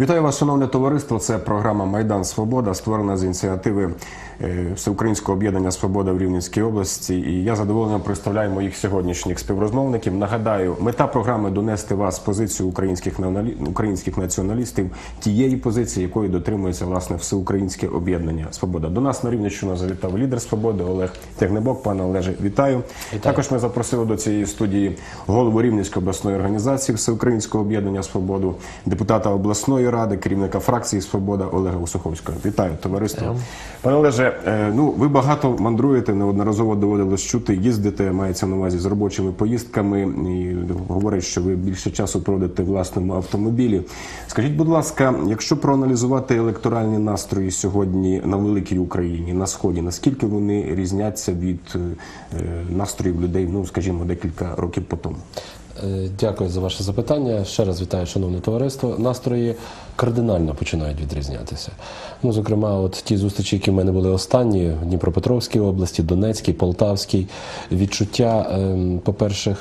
Вітаю вас, шановне товариство. Це програма Майдан Свобода, створена з ініціативи е, Всеукраїнського об'єднання Свобода в Рівненській області. І я задоволено представляю моїх сьогоднішніх співрозмовників. Нагадаю, мета програми донести вас позицію українських українських націоналістів, тієї позиції, якої дотримується власне всеукраїнське об'єднання Свобода. До нас на Рівненщину завітав лідер свободи Олег Тягнебок. Пане Олеже, вітаю. Також ми запросили до цієї студії голову Рівненської обласної організації Всеукраїнського об'єднання Свободу, депутата обласної ради, керівника фракції Свобода Олега Усуховського. Вітаю, товариство. Пане Олеже, е, ну ви багато мандруєте, неодноразово доводилось чути, їздите, мається на увазі з робочими поїздками. І говорять, що ви більше часу проводите в власному автомобілі. Скажіть, будь ласка, якщо проаналізувати електоральні настрої сьогодні на великій Україні, на сході, наскільки вони різняться від е, настроїв людей, ну скажімо, декілька років по тому? Е, Дякую за ваше запитання. Ще раз вітаю, шановне товариство. Настрої кардинально починають відрізнятися. Ну, зокрема, от ті зустрічі, які в мене були останні в Дніпропетровській області, Донецькій, Полтавській, відчуття, ем, по-перше,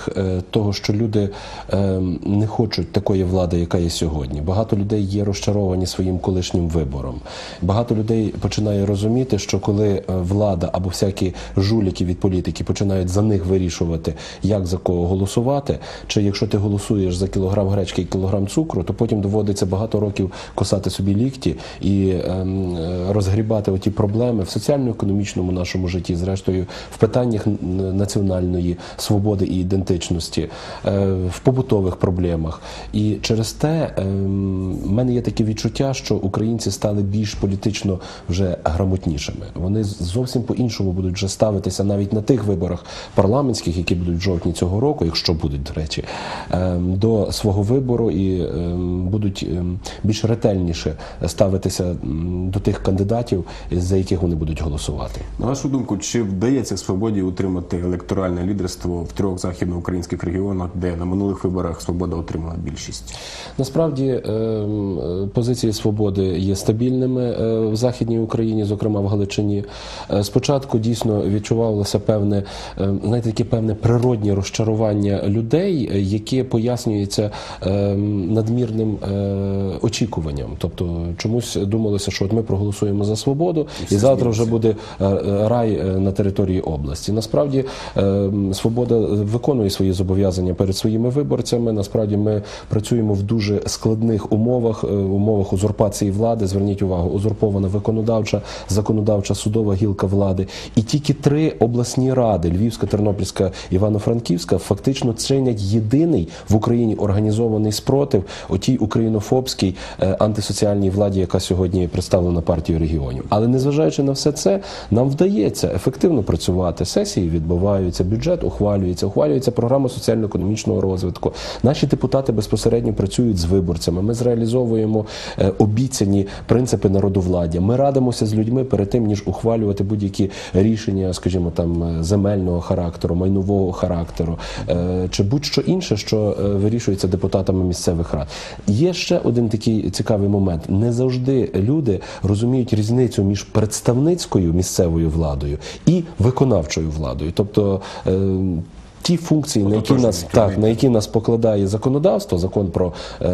того, що люди ем, не хочуть такої влади, яка є сьогодні. Багато людей є розчаровані своїм колишнім вибором. Багато людей починає розуміти, що коли е, влада або всякі жуліки від політики починають за них вирішувати, як за кого голосувати, чи якщо ти голосуєш за кілограм гречки і кілограм цукру, то потім доводиться багато років косати собі лікті і ем, е, розгрібати оті проблеми в соціально-економічному нашому житті, зрештою в питаннях національної свободи і ідентичності, е, в побутових проблемах. І через те ем, в мене є таке відчуття, що українці стали більш політично вже грамотнішими. Вони зовсім по-іншому будуть вже ставитися навіть на тих виборах парламентських, які будуть в жовтні цього року, якщо будуть, до речі, ем, до свого вибору і будуть ем, більш ретельніше ставитися до тих кандидатів, за яких вони будуть голосувати. На вашу думку, чи вдається свободі утримати електоральне лідерство в трьох західноукраїнських регіонах, де на минулих виборах свобода отримала більшість? Насправді ем, е, позиції свободи є стабільними е, в західній Україні, зокрема в Галичині. Е, Спочатку дійсно відчувалося певне, е, знаєте, таке певне природнє розчарування людей, яке пояснюється ем, надмірним е, очікуванням. Тобто чомусь думалося, що от ми проголосуємо за свободу, і завтра вже буде е, е, рай е, на території області. Насправді свобода виконує свої зобов'язання перед своїми виборцями. Насправді ми працюємо в дуже складних умовах, умовах узурпації влади. Зверніть увагу, узурпована виконодавча, законодавча, судова гілка влади. І тільки три обласні ради Львівська, Тернопільська, Івано-Франківська фактично чинять єдиний в Україні організований спротив отій українофобській антисоціальній владі, яка сьогодні представлена партією регіонів. Але незважаючи на все це, нам вдається ефективно працювати. Сесії відбуваються, бюджет ухвалюється, ухвалюється програма соціально-економічного розвитку. Наші депутати безпосередньо працюють з виборцями. Ми зреалізовуємо е, обіцяні принципи народовладдя. Ми радимося з людьми перед тим, ніж ухвалювати будь-які рішення, скажімо, там е, земельного характеру, майнового характеру е, чи будь-що інше, що е, вирішується депутатами місцевих рад. Є ще один такий цікавий момент. Не завжди люди розуміють різницю між представницькою місцевою владою і виконавчою владою. Тобто е, ті функції, на які нас так на які нас покладає законодавство, закон про е,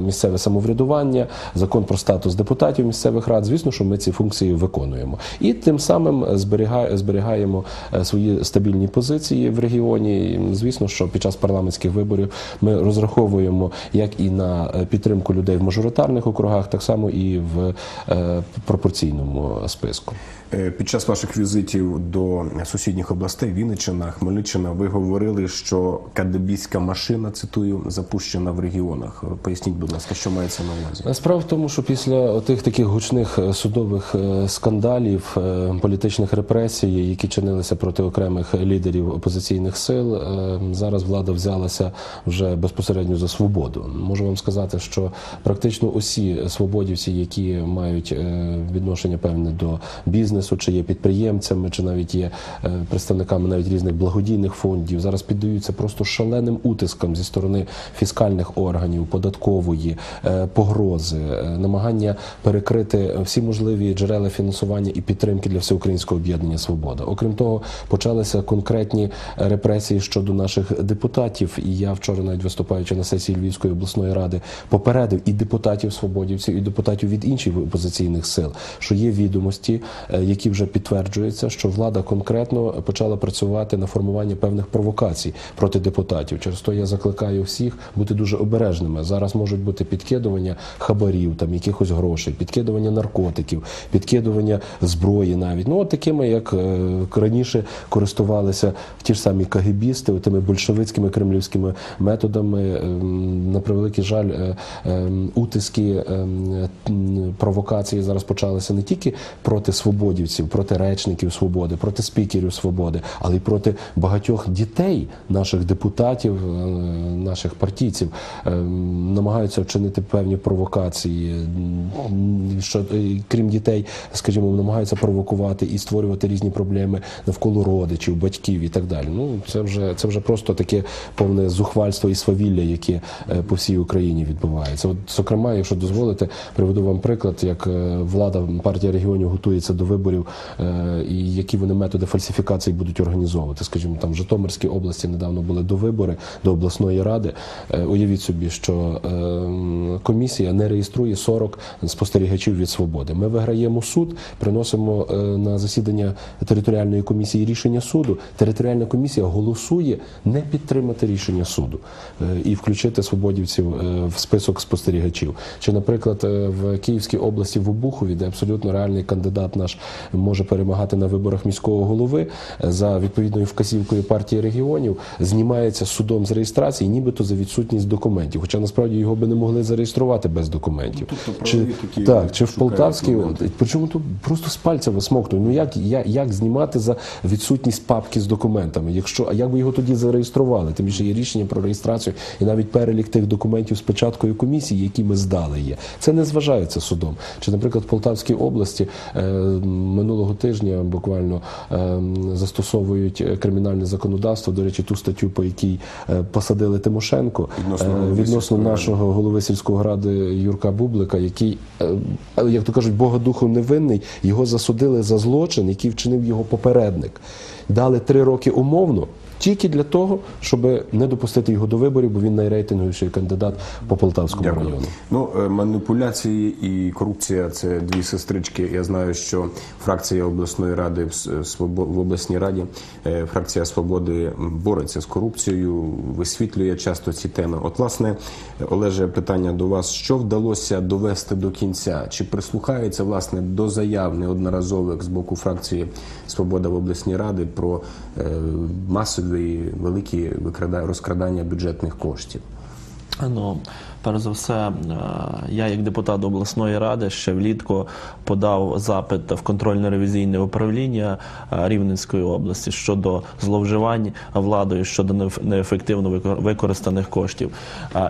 місцеве самоврядування, закон про статус депутатів місцевих рад. Звісно, що ми ці функції виконуємо, і тим самим зберігає, зберігаємо е, свої стабільні позиції в регіоні. І, Звісно, що під час парламентських виборів ми розраховуємо як і на е, підтримку людей в мажоритарних округах, так само і в е, пропорційному списку. Е, Під час ваших візитів до сусідніх областей Вінниччина, Хмельниччина, ви говорили, що кадебійська машина, цитую, запущена в регіонах. Поясніть, будь ласка, що мається на увазі? Справа в тому, що після тих таких гучних е, судових е, скандалів, е, політичних репресій, які чинилися проти окремих лідерів опозиційних сил, е, зараз влада взялася вже безпосередньо за свободу. Можу вам сказати, що практично усі свободівці, які мають е, відношення певне до бізнесу, бізнесу, чи є підприємцями, чи навіть є е, представниками навіть різних благодійних фондів, зараз піддаються просто шаленим утискам зі сторони фіскальних органів, податкової е, погрози, е, намагання перекрити всі можливі джерела фінансування і підтримки для всеукраїнського об'єднання Свобода. Окрім того, почалися конкретні репресії щодо наших депутатів. І я вчора, навіть виступаючи на сесії Львівської обласної ради, попередив і депутатів свободівців, і депутатів від інших опозиційних сил, що є відомості, які вже підтверджуються, що влада конкретно почала працювати на формування певних провокацій проти депутатів. Через то я закликаю всіх бути дуже обережними. Зараз можуть бути підкидування хабарів, там якихось грошей, підкидування наркотиків, підкидування зброї, навіть ну от такими, як е, раніше користувалися ті ж самі кагібісти, тими большевицькими кремлівськими методами. Ем, На превеликий жаль, е, утиски провокації зараз почалися не тільки проти свободівців, проти речників свободи, проти спікерів свободи, але й проти багатьох дітей наших депутатів, е, наших партійців ем, намагаються вчинити певні провокації. Що е, крім дітей, скажімо, намагаються провокувати і створювати різні проблеми навколо родичів, батьків і так далі. Ну це вже це вже просто таке повне зухвальство і свавілля, яке е, по всій Україні відбувається. От, зокрема, якщо дозволите, приведу вам приклад, як е, влада партія регіонів готується до виборів, е, і які вони методи фальсифікації будуть організовувати. Скажімо, там в Житомирській області недавно були до вибори до обласної ради. Е, Уявіть собі, що е, комісія не реєструє 40 спостерігачів від свободи. Ми виграємо суд, приносимо е, на засідання територіальної комісії рішення суду. Територіальна комісія голосує не підтримати рішення суду і включити свободівців в список спостерігачів. Чи, наприклад, в Київській області в Обухові, де абсолютно реальний кандидат наш може перемагати на виборах міського голови за відповідною вказівкою партії регіонів, знімається судом з реєстрації, нібито за відсутність документів. Хоча насправді його би не могли зареєструвати без документів. тобто чи, такі так, чи в Полтавській. Причому тут просто з пальця висмоктують. Ну як, як, як знімати за відсутність папки з документами? Якщо а як ви його тоді зареєстрували? Тим більше є рішення про реєстрацію і навіть перелік тих документів з печаткою комісії, які ми здали є. Це не зважається судом. Чи, наприклад, в Полтавській області е, минулого тижня буквально е, застосовують е, кримінальне законодавство. До речі, ту статтю, по якій е, посадили Тимошенко Відносно е, відносно нашого голови сільської ради Юрка Бублика, який, як то кажуть, Бога духу невинний, його засудили за злочин, який вчинив його попередник. Дали три роки умовно. Тільки для того, щоб не допустити його до виборів, бо він найрейтинговіший кандидат по Полтавському Дякую. району. Ну, е, маніпуляції і корупція це дві сестрички. Я знаю, що фракція обласної ради в обласній раді, е, фракція свободи бореться з корупцією, висвітлює часто ці теми. От, власне, Олеже, питання до вас: що вдалося довести до кінця? Чи прислухаються власне до заяв неодноразових з боку фракції Свобода в обласній ради про е, масові великі розкрадання бюджетних коштів? Ну, перш за все, е, я як депутат обласної ради ще влітку подав запит в контрольно-ревізійне управління е, Рівненської області щодо зловживань владою щодо нееф- неефективно використаних коштів.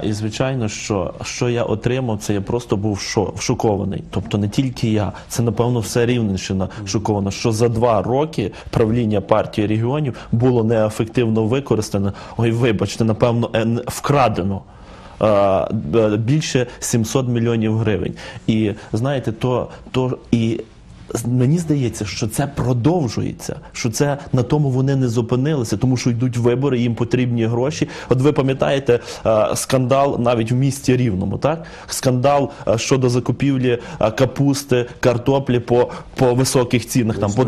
І звичайно, що, що я отримав, це я просто був шо- шокований. Тобто не тільки я, це напевно все Рівненщина шокована, що за два роки правління партії регіонів було неефективно використано. Ой, вибачте, напевно, е, вкрадено більше 700 мільйонів гривень. І знаєте, то, то і. Мені здається, що це продовжується, що це на тому вони не зупинилися, тому що йдуть вибори, їм потрібні гроші. От ви пам'ятаєте е, скандал навіть в місті Рівному, так? Скандал е, щодо закупівлі е, капусти, картоплі по, по високих цінах. Там, по,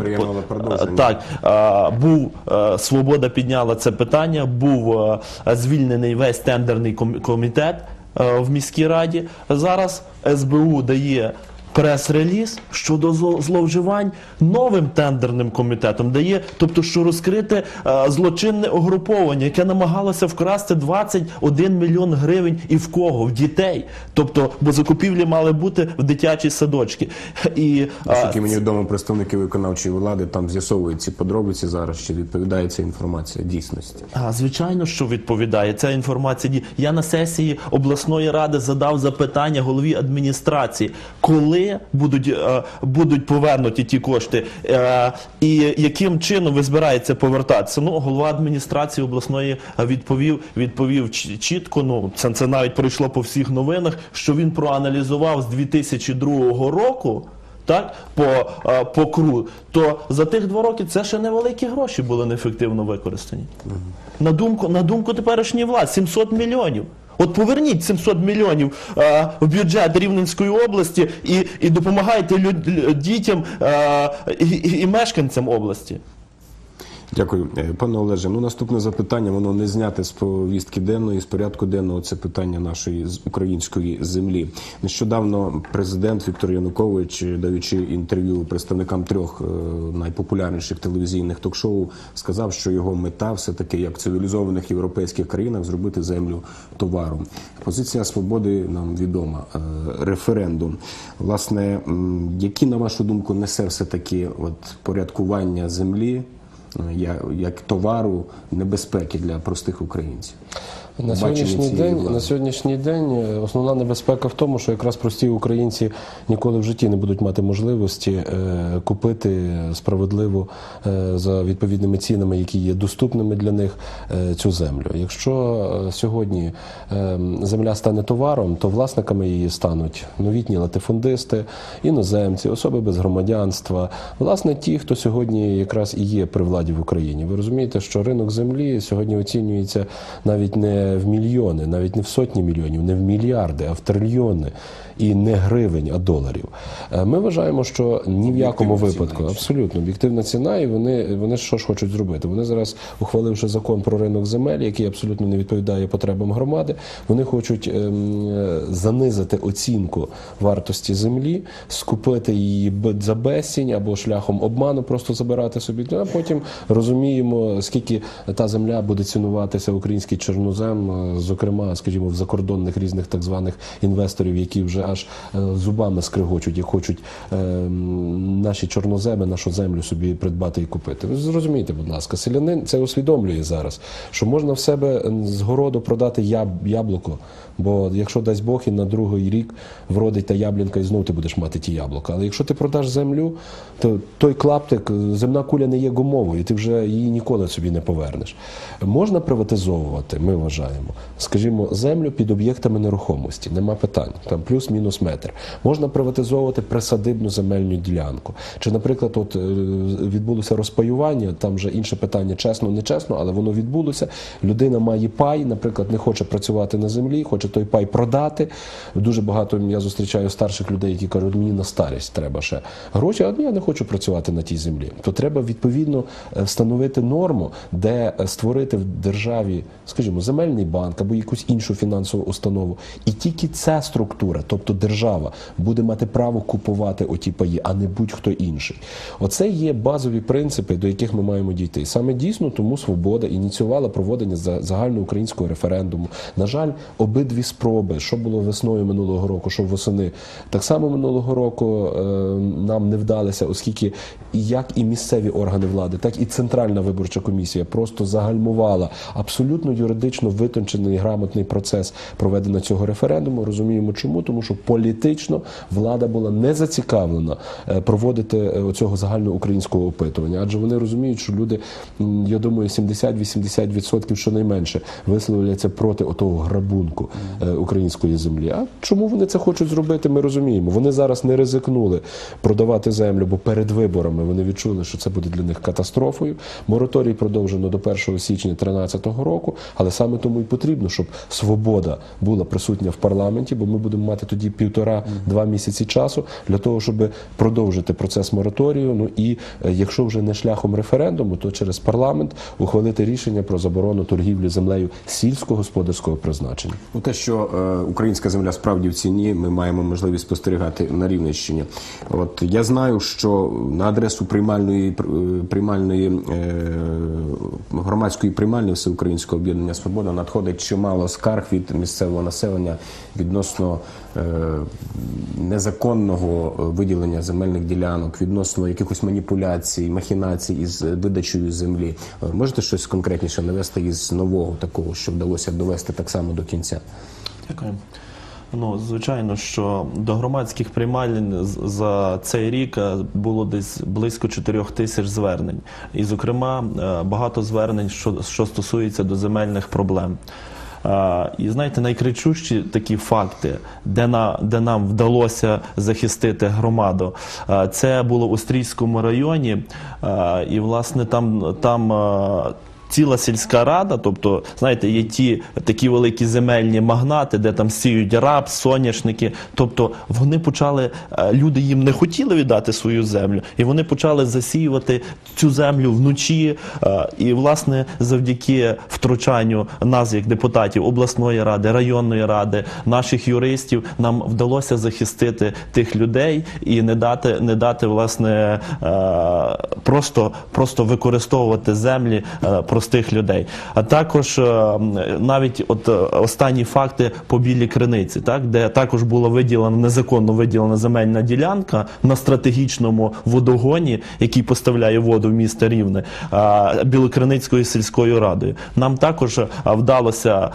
продовження. так, був Свобода підняла це питання, був звільнений весь тендерний ком- комітет в міській раді. Зараз СБУ дає. Прес-реліз щодо зло- зловживань новим тендерним комітетом дає, тобто, що розкрите е, злочинне угруповання, яке намагалося вкрасти 21 мільйон гривень і в кого? В дітей. Тобто, бо закупівлі мали бути в дитячі садочки. І Наскільки мені відомо, представники виконавчої влади там з'ясовують ці подробиці зараз, чи відповідає ця інформація дійсності. А, звичайно, що відповідає. Ця інформація. Я на сесії обласної ради задав запитання голові адміністрації, коли коли будуть, е, будуть повернуті ті кошти, е, і яким чином ви збираєтеся повертатися? Ну, голова адміністрації обласної відповів, відповів чітко. Ну це, це навіть пройшло по всіх новинах, що він проаналізував з 2002 року. Так, по, е, по КРУ, то за тих два роки це ще невеликі гроші були неефективно використані. На думку, на думку теперішньої влади, 700 мільйонів. От поверніть 700 мільйонів е, в бюджет Рівненської області і, і допомагайте люд, дітям е, і, і, мешканцям області. Дякую, Е, пане Олеже. Ну наступне запитання, воно не зняте з повістки денної, з порядку денного. Це питання нашої української землі. Нещодавно президент Віктор Янукович, даючи інтерв'ю представникам трьох е, найпопулярніших телевізійних ток-шоу, сказав, що його мета все таки, як в цивілізованих європейських країнах, зробити землю товаром. Позиція свободи нам відома. Е, Референдум. Власне, які на вашу думку несе все таки от порядкування землі? Як, як товару небезпеки для простих українців. На сьогоднішній день влади. на сьогоднішній день основна небезпека в тому, що якраз прості українці ніколи в житті не будуть мати можливості е, купити справедливо е, за відповідними цінами, які є доступними для них, е, цю землю. Якщо е, сьогодні е, земля стане товаром, то власниками її стануть новітні латифундисти, іноземці, особи без громадянства, власне, ті, хто сьогодні якраз і є при владі в Україні. Ви розумієте, що ринок землі сьогодні оцінюється навіть не в мільйони, навіть не в сотні мільйонів, не в мільярди, а в трильйони. І не гривень, а доларів. Е, Ми вважаємо, що ні в якому випадку абсолютно об'єктивна ціна, і вони, вони що ж хочуть зробити? Вони зараз, ухваливши закон про ринок земель, який абсолютно не відповідає потребам громади, вони хочуть ем, е, занизити оцінку вартості землі, скупити її за безцінь або шляхом обману, просто забирати собі. А потім розуміємо, скільки та земля буде цінуватися український чорнозем, е, зокрема, скажімо, в закордонних різних так званих інвесторів, які вже аж е, зубами скригочуть і хочуть е, наші чорноземи, нашу землю собі придбати і купити. Ви зрозумійте, будь ласка, селянин це усвідомлює зараз, що можна в себе з городу продати яблуко. Бо якщо дасть Бог і на другий рік вродить та яблінка, і знов ти будеш мати ті яблука. Але якщо ти продаш землю, то той клаптик, земна куля не є гумовою, і ти вже її ніколи собі не повернеш. Можна приватизовувати, ми вважаємо, скажімо, землю під об'єктами нерухомості, нема питань, там плюс-мінус метр. Можна приватизовувати присадибну земельну ділянку. Чи, наприклад, от е, відбулося розпаювання, там вже інше питання, чесно, не чесно, але воно відбулося. Людина має пай, наприклад, не хоче працювати на землі, хоче той пай продати. Дуже багато я зустрічаю старших людей, які кажуть, мені на старість треба ще гроші, а я не хочу працювати на тій землі. То треба відповідно е, встановити норму, де е, створити в державі, скажімо, земельний банк або якусь іншу фінансову установу. І тільки ця структура, тобто держава, буде мати право купувати оті паї, а не будь-хто інший. Оце є базові принципи, до яких ми маємо дійти. Саме дійсно тому свобода ініціювала проводення за- загальноукраїнського референдуму. На жаль, обидві спроби, що було весною минулого року, що восени, так само минулого року е, нам не вдалося, оскільки як і місцеві органи влади, так і центральна виборча комісія просто загальмувала абсолютно юридично витончений грамотний процес проведення цього референдуму. Розуміємо, чому? Тому, що політично влада була не зацікавлена е, проводити е, оцього загальноукраїнського опитування, адже вони розуміють, що люди, я думаю, 70-80% щонайменше висловляться проти отого грабунку української землі. А чому вони це хочуть зробити? Ми розуміємо. Вони зараз не ризикнули продавати землю, бо перед виборами вони відчули, що це буде для них катастрофою. Мораторій продовжено до 1 січня 2013 року, але саме тому і потрібно, щоб свобода була присутня в парламенті, бо ми будемо мати тоді півтора-два місяці часу для того, щоб продовжити процес мораторію. Ну і е, якщо вже не шляхом референдуму, то через парламент ухвалити рішення про заборону торгівлі землею сільськогосподарського призначення. Те, що е, українська земля справді в ціні, ми маємо можливість спостерігати на Рівненщині. От я знаю, що на адресу приймальної пр- е, приймальної е, громадської приймальні Всеукраїнського об'єднання Свобода надходить чимало скарг від місцевого населення відносно незаконного е, виділення земельних ділянок, відносно якихось маніпуляцій, махінацій із видачею землі. Е, Можете щось конкретніше навести із нового такого, що вдалося довести так само до кінця? Дякую. Ну, звичайно, що до громадських приймалень за цей рік е, було десь близько 4 тисяч звернень. І, зокрема, багато звернень, що, що стосується до земельних проблем. І знаєте, найкричущі такі факти, де, на, де нам вдалося захистити громаду, це було в Острійському районі. І, власне, там, там ціла сільська рада, тобто, знаєте, є ті такі великі земельні магнати, де там сіють рапс, соняшники. Тобто вони почали, е, люди їм не хотіли віддати свою землю, і вони почали засіювати цю землю вночі. Е, І, власне, завдяки втручанню нас, як депутатів обласної ради, районної ради, наших юристів, нам вдалося захистити тих людей і не дати, не дати власне, е, просто, просто використовувати землі простих людей. А також е, навіть от е, останні факти по білій криниці, так де також була виділена незаконно виділена земельна ділянка на стратегічному водогоні, який поставляє воду в місто Рівне е, Білокриницькою сільською радою. Нам також вдалося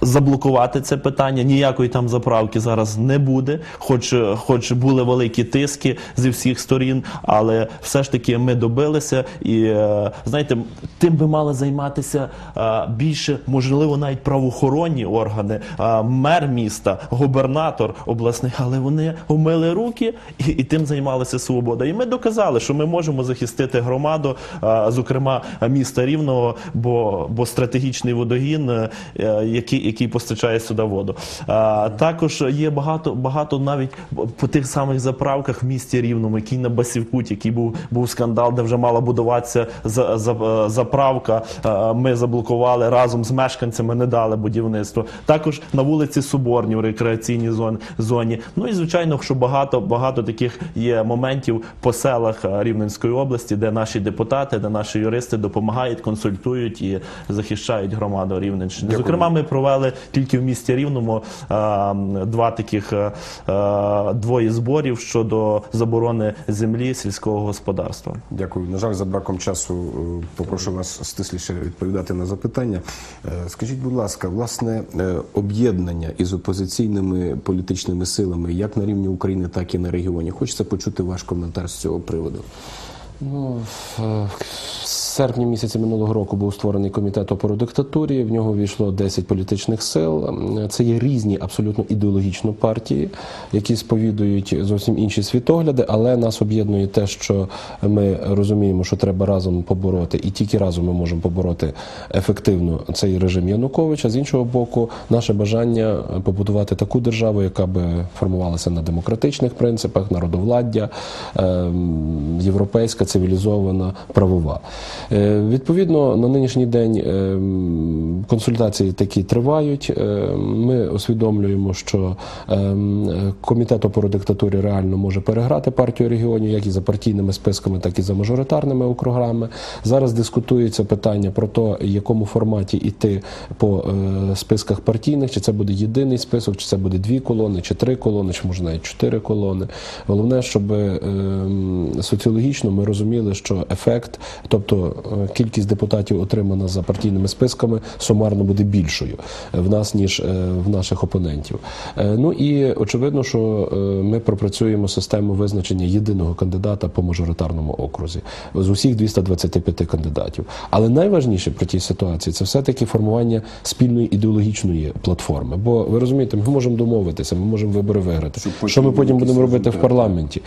заблокувати це питання. Ніякої там заправки зараз не буде, хоч, хоч були великі тиски зі всіх сторін, але все ж таки ми добилися. І знаєте, тим би мали займатися е, більше, можливо, навіть правоохоронні органи, е, мер міста, губернатор обласний, але вони умили руки і, і тим займалася свобода. І ми доказали, що ми можемо захистити громаду, е, зокрема міста Рівного, бо, бо стратегічний водогін, е, який, який постачає сюди воду. Також є багато, багато навіть по тих самих заправках в місті Рівному, який на Басівкуті, який був, був скандал, де вже мала будуватися за, за, заправка. Е, Ми заблокували разом з мешканцями, не дали будівництво. Також на вулиці Соборній, в рекреаційній зоні, зоні. Ну і звичайно, що багато, багато таких є моментів по селах е, Рівненської області, де наші депутати, де наші юристи допомагають, консультують і захищають громаду Рівненщини. Дякую. Зокрема, ми провели тільки в місті Рівному е, два таких двоє зборів щодо заборони землі сільського господарства. Дякую. На жаль, за браком часу попрошу вас стисліше відповідати на запитання. Е, Скажіть, будь ласка, власне е, об'єднання із опозиційними політичними силами, як на рівні України, так і на регіоні. Хочеться почути ваш коментар з цього приводу. Ну, е, серпні місяці минулого року був створений комітет опору диктатурі. В нього війшло 10 політичних сил. Це є різні абсолютно ідеологічно партії, які сповідують зовсім інші світогляди, але нас об'єднує те, що ми розуміємо, що треба разом побороти, і тільки разом ми можемо побороти ефективно цей режим Януковича. З іншого боку, наше бажання побудувати таку державу, яка би формувалася на демократичних принципах, народовладдя, ем, європейська, цивілізована, правова. Е, Відповідно, на нинішній день ем, консультації такі тривають. Е, Ми усвідомлюємо, що комітет опору диктатурі реально може переграти партію регіонів, як і за партійними списками, так і за мажоритарними округами. Зараз дискутується питання про те, в якому форматі йти по е, списках партійних, чи це буде єдиний список, чи це буде дві колони, чи три колони, чи може навіть чотири колони. Головне, щоб соціологічно ми розуміли, що ефект, тобто е, кількість депутатів, отримана за партійними списками, сумарно буде більшою в нас, ніж е, в наших опонентів. Е, Ну і очевидно, що е, ми пропрацюємо систему визначення єдиного кандидата по мажоритарному окрузі з усіх 225 кандидатів. Але найважніше при тій ситуації це все-таки формування спільної ідеологічної платформи. Бо ви розумієте, ми можемо домовитися, ми можемо вибори виграти. Щоб Що ми потім будемо робити в парламенті?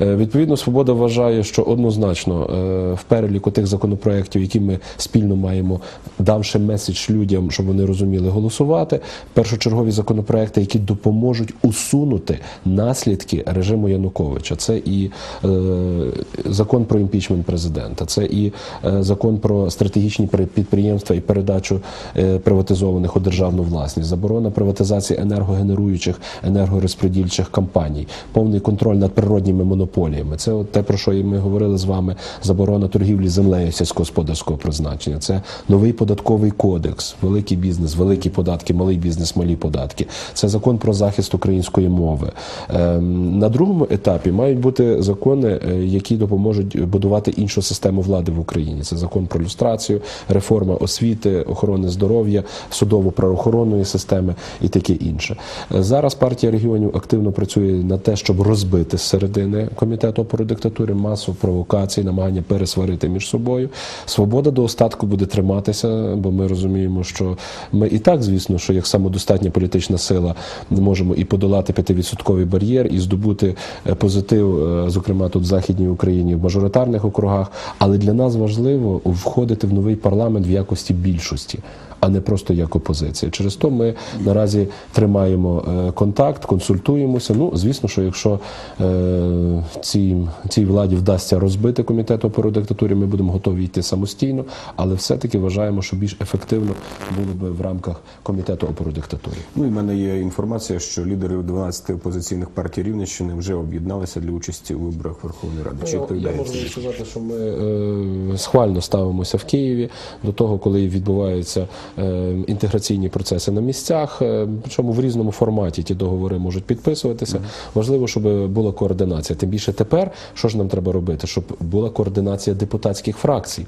Е, Відповідно, свобода вважає, що однозначно е, в переліку тих законопроєктів, які ми спільно маємо, давши меседж людям, щоб вони розуміли голосувати. Першочергові законопроекти, які допоможуть усунути наслідки режиму Януковича. Це і е, закон про імпічмент президента, це і е, закон про стратегічні при- підприємства і передачу е, приватизованих у державну власність, заборона приватизації енергогенеруючих енергорозподільчих компаній, повний контроль над природніми монополіями. Це от те, про що і ми говорили з вами: заборона торгівлі землею сільськогосподарського призначення. Це новий податковий кодекс, великий бізнес, великі податки, малий бізнес, малі податки. Це закон про захист української мови. Ем, На другому етапі мають бути закони, е, які допоможуть будувати іншу систему влади в Україні. Це закон про люстрацію, реформа освіти, охорони здоров'я, судово-правоохоронної системи і таке інше. Е, Зараз партія регіонів активно працює на те, щоб розбити з середини комітету опору диктатури масу провокацій, намагання пересварити між собою. Свобода до остатку буде триматися, бо ми розуміємо, що ми і так, звісно, що як самодостатня політична сила можемо і подолати 5-відсотковий бар'єр, і здобути е, позитив, е, зокрема тут в західній Україні в мажоритарних округах. Але для нас важливо входити в новий парламент в якості більшості. А не просто як опозиція. Через то ми наразі тримаємо е, контакт, консультуємося. Ну, звісно, що якщо е, цій, цій владі вдасться розбити комітет опору диктатурі, ми будемо готові йти самостійно, але все-таки вважаємо, що більш ефективно було би в рамках комітету опору диктатурі. Ну і в мене є інформація, що лідери 12 опозиційних партій Рівненщини вже об'єдналися для участі у виборах Верховної Ради. Чи Ну, я можу сказати, що ми е, схвально ставимося в Києві до того, коли відбуваються е, інтеграційні процеси на місцях, е, причому в різному форматі ті договори можуть підписуватися. Важливо, щоб була координація. Тим більше тепер, що ж нам треба робити, щоб була координація депутатських фракцій.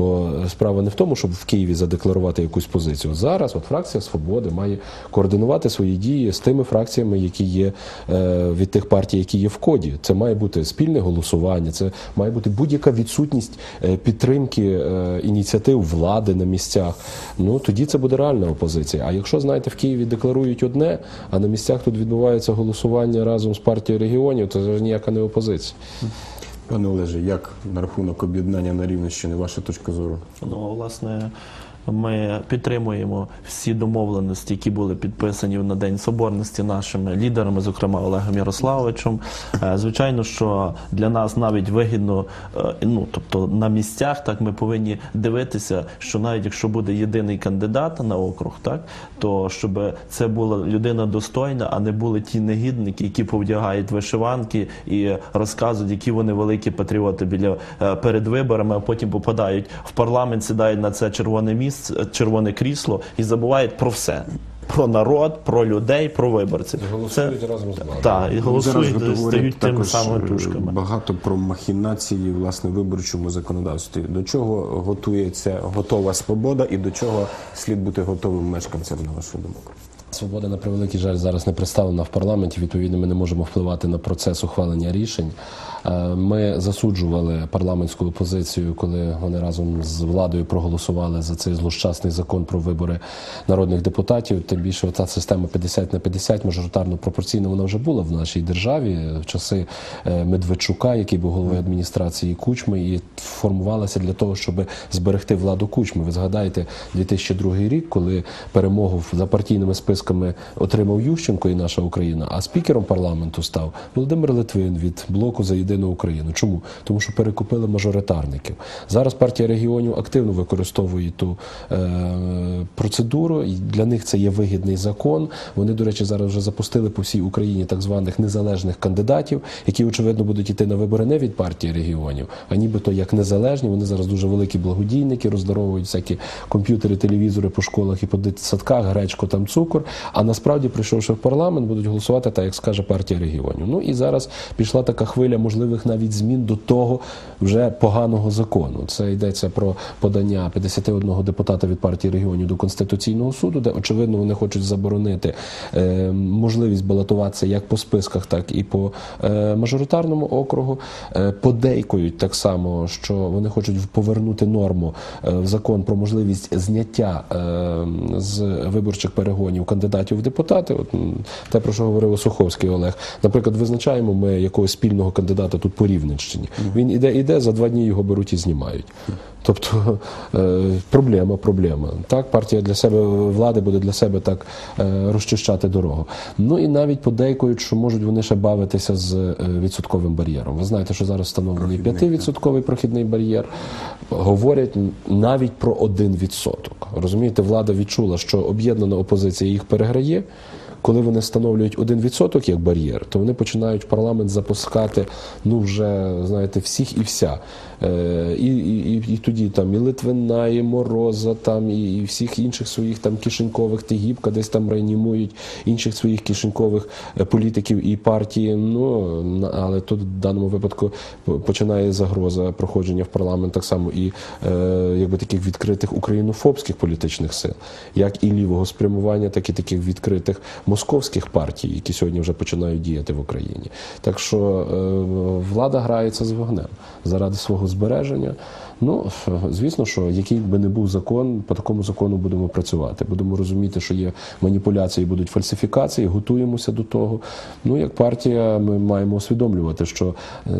Бо справа не в тому, щоб в Києві задекларувати якусь позицію. Зараз от фракція Свободи має координувати свої дії з тими фракціями, які є е, від тих партій, які є в коді. Це має бути спільне голосування, це має бути будь-яка відсутність е, підтримки е, ініціатив влади на місцях. Ну тоді це буде реальна опозиція. А якщо знаєте, в Києві декларують одне, а на місцях тут відбувається голосування разом з партією регіонів, то це ж ніяка не опозиція. Пане Олеже, як на рахунок об'єднання на Рівненщині, ваша точка зору? Ну, власне, ми підтримуємо всі домовленості, які були підписані на День Соборності нашими лідерами, зокрема Олегом Ярославовичем. Е, Звичайно, що для нас навіть вигідно, е, ну тобто на місцях, так ми повинні дивитися, що навіть якщо буде єдиний кандидат на округ, так то щоб це була людина достойна, а не були ті негідники, які повдягають вишиванки і розказують, які вони великі патріоти біля е, перед виборами, а потім попадають в парламент, сідають на це червоне місце, червоне крісло і забувають про все. Про народ, про людей, про виборців. Голосують разом з владою. Так, і голосують, стають тими самими тушками. багато про махінації власне виборчому законодавстві. До чого готується готова свобода, і до чого слід бути готовим мешканцям на вашу думку? Свобода на превеликий жаль зараз не представлена в парламенті. Відповідно, ми не можемо впливати на процес ухвалення рішень. Е, Ми засуджували парламентську опозицію, коли вони разом з владою проголосували за цей злощасний закон про вибори народних депутатів. Тим більше ця система 50 на 50, мажоритарно пропорційна, вона вже була в нашій державі в часи е, Медведчука, який був головою адміністрації Кучми, і формувалася для того, щоб зберегти владу Кучми. Ви згадаєте 2002 рік, коли перемогу за партійними списками отримав Ющенко і наша Україна, а спікером парламенту став Володимир Литвин від блоку за єдину Україну. Чому? Тому що перекупили мажоритарників. Зараз партія регіонів активно використовує ту е, процедуру. І для них це є вигідний закон. Вони, до речі, зараз вже запустили по всій Україні так званих незалежних кандидатів, які очевидно будуть йти на вибори не від партії регіонів, а нібито як незалежні. Вони зараз дуже великі благодійники, роздаровують всякі комп'ютери, телевізори по школах і по дитсадках, гречку там цукор. А насправді, прийшовши в парламент, будуть голосувати так, як скаже партія регіонів. Ну і зараз пішла така хвиля можливих навіть змін до того вже поганого закону. Це йдеться про подання 51 депутата від партії регіонів до конституційного суду, де очевидно вони хочуть заборонити е, можливість балотуватися як по списках, так і по е, мажоритарному округу. Е, подейкують так само, що вони хочуть повернути норму е, в закон про можливість зняття е, з виборчих перегонів кандидатів в депутати. От те, про що говорив Суховський Олег. Наприклад, визначаємо ми якогось спільного кандидата тут по Рівненщині. Він іде, іде, за два дні його беруть і знімають. Тобто е, проблема, проблема. Так, партія для себе влади буде для себе так е, розчищати дорогу. Ну і навіть подейкують, що можуть вони ще бавитися з е, відсотковим бар'єром. Ви знаєте, що зараз встановлений 5% прохідний бар'єр. Говорять навіть про 1%. Розумієте, влада відчула, що об'єднана опозиція їх переграє. коли вони встановлюють 1% як бар'єр, то вони починають в парламент запускати ну вже знаєте всіх і вся. Е, І, і, і, тоді там і Литвина, і Мороза, там і, і всіх інших своїх там кишенькових Тигіпка десь там реанімують інших своїх кишенькових е, політиків і партії. Ну але тут в даному випадку починає загроза проходження в парламент так само і е, якби таких відкритих українофобських політичних сил, як і лівого спрямування, так і таких відкритих московських партій, які сьогодні вже починають діяти в Україні. Так що е, влада грається з вогнем заради свого збереження. Ну звісно, що який би не був закон, по такому закону будемо працювати. Будемо розуміти, що є маніпуляції, будуть фальсифікації, готуємося до того. Ну як партія, ми маємо усвідомлювати, що е,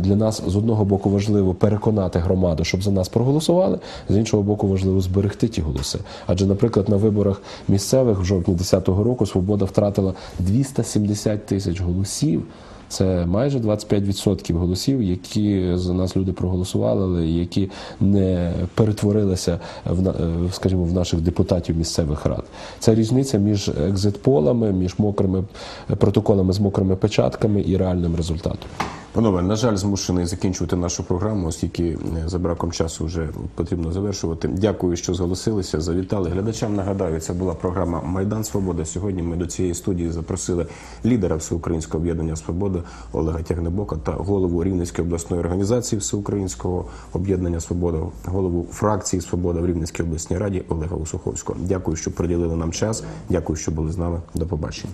для нас з одного боку важливо переконати громаду, щоб за нас проголосували, з іншого боку, важливо зберегти ті голоси. Адже, наприклад, на виборах місцевих в жовтні 2010 року свобода втратила 270 тисяч голосів. Це майже 25% голосів, які за нас люди проголосували, але які не перетворилися в е, скажімо, в наших депутатів місцевих рад. Це різниця між екзит-полами, між мокрими протоколами з мокрими печатками і реальним результатом. Панове, на жаль, змушений закінчувати нашу програму, оскільки е, за браком часу вже потрібно завершувати. Дякую, що зголосилися, завітали. Глядачам нагадаю, це була програма Майдан Свобода. Сьогодні ми до цієї студії запросили лідера Всеукраїнського об'єднання Свобода Олега Тягнебока та голову Рівненської обласної організації Всеукраїнського об'єднання Свобода, голову фракції Свобода в Рівненській обласній раді Олега Усуховського. Дякую, що приділили нам час. Дякую, що були з нами. До побачення.